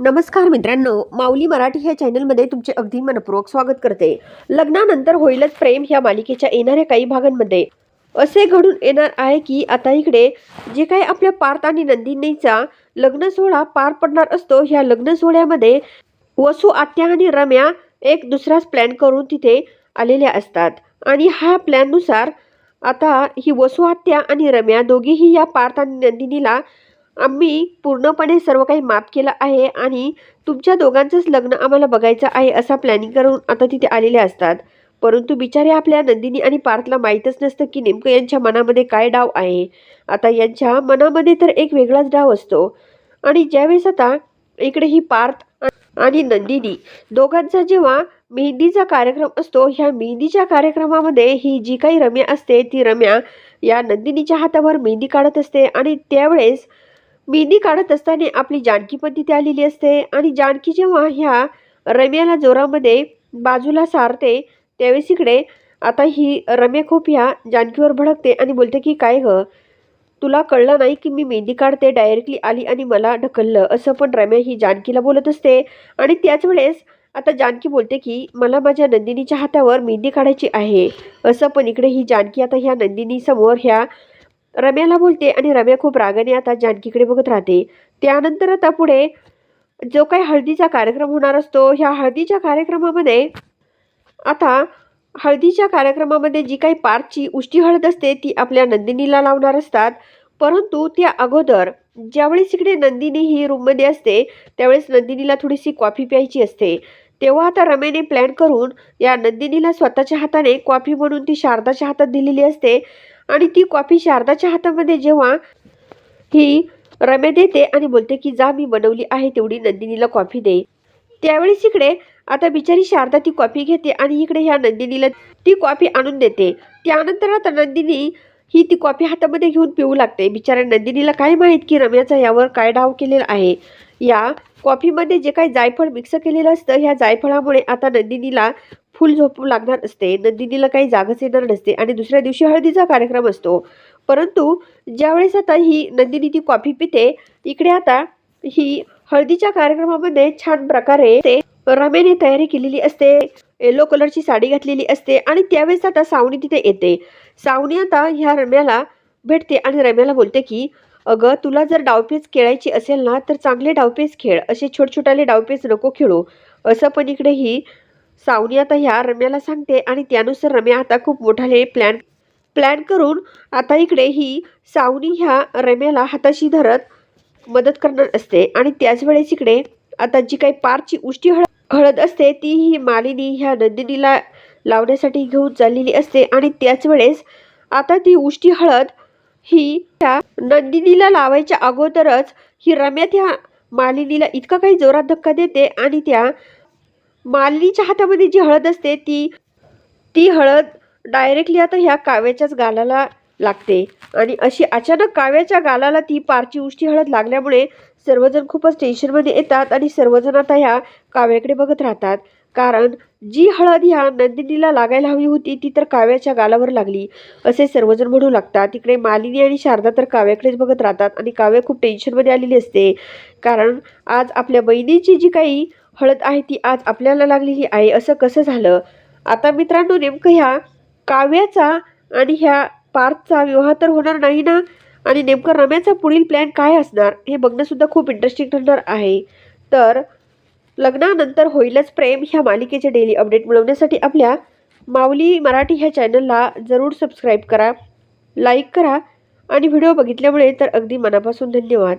नमस्कार मित्रांनो माऊली मराठी ह्या चॅनलमध्ये तुमचे अगदी मनपूर्वक स्वागत करते. लग्नानंतर होईलच प्रेम ह्या मालिकेच्या येणाऱ्या काही भागांमध्ये. असे घडून येणार आहे की आता इकडे जे काही आपल्या पार्थ आणि नंदिनीचा लग्न सोहळा पार पडणार असतो ह्या लग्न सोहळ्यामध्ये वसू आत्या आणि रम्या एक दुसराच प्लॅन करून तिथे आलेल्या असतात. आणि ह्या प्लॅननुसार आता ही वसू आत्या आणि रम्या दोघीही या पार्थ आणि नंदिनीला आम्ही पूर्णपणे सर्व काही माफ केलं आहे आणि तुमच्या दोघांचंच लग्न आम्हाला बघायचं आहे असा प्लॅनिंग करून आता तिथे आलेले असतात. परंतु बिचारे आपल्या नंदिनी आणि पार्थला माहीतच नसतं की नेमकं यांच्या मनामध्ये काय डाव आहे. आता यांच्या मनामध्ये तर एक वेगळाच डाव असतो. आणि ज्यावेळेस आता इकडे ही पार्थ आणि नंदिनी दोघांचा जेव्हा मेहंदीचा कार्यक्रम असतो ह्या मेहंदीच्या कार्यक्रमामध्ये ही जी काही रम्या असते ती रम्या या नंदिनीच्या हातावर मेहंदी काढत असते आणि त्यावेळेस मेहंदी काढत असताना आपली जानकी पण तिथे आलेली असते. आणि जानकी जेव्हा ह्या रम्याला जोरामध्ये बाजूला सारते त्यावेळेस इकडे आता ही रम्या खूप ह्या जानकीवर भडकते आणि बोलते की काय ग? तुला कळलं नाही की मी मेहंदी काढते डायरेक्टली आली आणि मला ढकललं असं पण रम्या ही जानकीला बोलत असते. आणि त्याच वेळेस आता जानकी बोलते की मला माझ्या नंदिनीच्या हातावर मेहंदी काढायची आहे असं पण इकडे ही जानकी आता ह्या नंदिनीसमोर ह्या रम्याला बोलते आणि रम्या खूप रागाने आता जानकीकडे बघत राहते. त्यानंतर आता पुढे जो काही हळदीचा कार्यक्रम होणार असतो ह्या हळदीच्या कार्यक्रमामध्ये आता हळदीच्या कार्यक्रमामध्ये जी काही पारची उष्टी हळद असते ती आपल्या नंदिनीला लावणार असतात. परंतु त्या अगोदर ज्यावेळेस इकडे नंदिनी ही रूममध्ये असते त्यावेळेस नंदिनीला थोडीशी कॉफी प्यायची असते. तेव्हा आता रमेने प्लॅन करून या नंदिनीला स्वतःच्या हाताने कॉफी म्हणून ती शारदाच्या हातात दिलेली असते. आणि ती कॉफी शारदाच्या हातामध्ये जेव्हा ही रम्या देते आणि बोलते की जा मी बनवली आहे तेवढी नंदिनीला कॉफी दे. त्यावेळेस इकडे आता बिचारी शारदा ती कॉफी घेते आणि इकडे ह्या नंदिनीला ती कॉफी आणून देते. त्यानंतर आता नंदिनी ही ती कॉफी हातामध्ये घेऊन पिऊ लागते. बिचाऱ्या नंदिनीला काय माहीत की रम्याचा यावर काय डाव केलेला आहे. या कॉफीमध्ये जे काही जायफळ मिक्स केलेलं असतं ह्या जायफळामुळे आता नंदिनीला फुल झोपू लागणार असते नंदिनीला काही जागच येणार नसते आणि दुसऱ्या दिवशी हळदीचा कार्यक्रम असतो. परंतु ज्यावेळेस आता ही नंदिनी ती कॉफी पिते इकडे आता ही हळदीच्या कार्यक्रमामध्ये छान प्रकारे ते रमेने तयारी केलेली असते येलो कलरची साडी घातलेली असते आणि त्यावेळेस आता सावनी तिथे येते. सावनी आता ह्या रम्याला भेटते आणि रम्याला बोलते की अगं तुला जर डावपेच खेळायची असेल ना तर चांगले डावपेच खेळ असे छोटछोटाले डावपेच नको खेळू. असं पण इकडे ही सावनी आता ह्या रम्याला सांगते आणि त्यानुसार रम्या आता खूप मोठाले प्लॅन प्लॅन करून आता इकडे ही सावनी ह्या रम्याला हाताशी धरत मदत करणार असते. आणि त्याच वेळेस इकडे आता जी काही पारची उष्टी हळद हळद असते ती ही मालिनी ह्या नंदिनीला लावण्यासाठी घेऊन चाललेली असते. आणि त्याच वेळेस आता ती उष्टी हळद ही त्या नंदिनीला लावायच्या अगोदरच ही रम्या त्या मालिनीला इतका काही जोरात धक्का देते आणि त्या मालिनीच्या हातामध्ये जी हळद असते ती ती हळद डायरेक्टली आता ह्या काव्याच्याच गालाला लागते. आणि अशी अचानक काव्याच्या गालाला ती पारची उष्टी हळद लागल्यामुळे सर्वजण खूपच टेन्शनमध्ये येतात आणि सर्वजण आता ह्या काव्याकडे बघत राहतात. कारण जी हळद ह्या नंदिनीला लागायला हवी होती ती तर काव्याच्या गालावर लागली. असे सर्वजण म्हणू लागतात तिकडे मालिनी आणि शारदा तर काव्याकडेच बघत राहतात आणि काव्य खूप टेन्शनमध्ये आलेली असते. कारण आज आपल्या बहिणीची जी काही हळद आहे ती आज आपल्याला लागलेली आहे असं कसं झालं? आता मित्रांनो नेमकं ह्या काव्याचा आणि ह्या पार्थचा विवाह तर होणार नाही ना? आणि नेमकं रम्याचा पुढील प्लॅन काय असणार? हे बघणंसुद्धा खूप इंटरेस्टिंग ठरणार आहे. तर लग्नानंतर होईलच प्रेम ह्या मालिकेचे डेली अपडेट मिळवण्यासाठी आपल्या माऊली मराठी ह्या चॅनलला जरूर सबस्क्राईब करा लाईक करा आणि व्हिडिओ बघितल्यामुळे तर अगदी मनापासून धन्यवाद.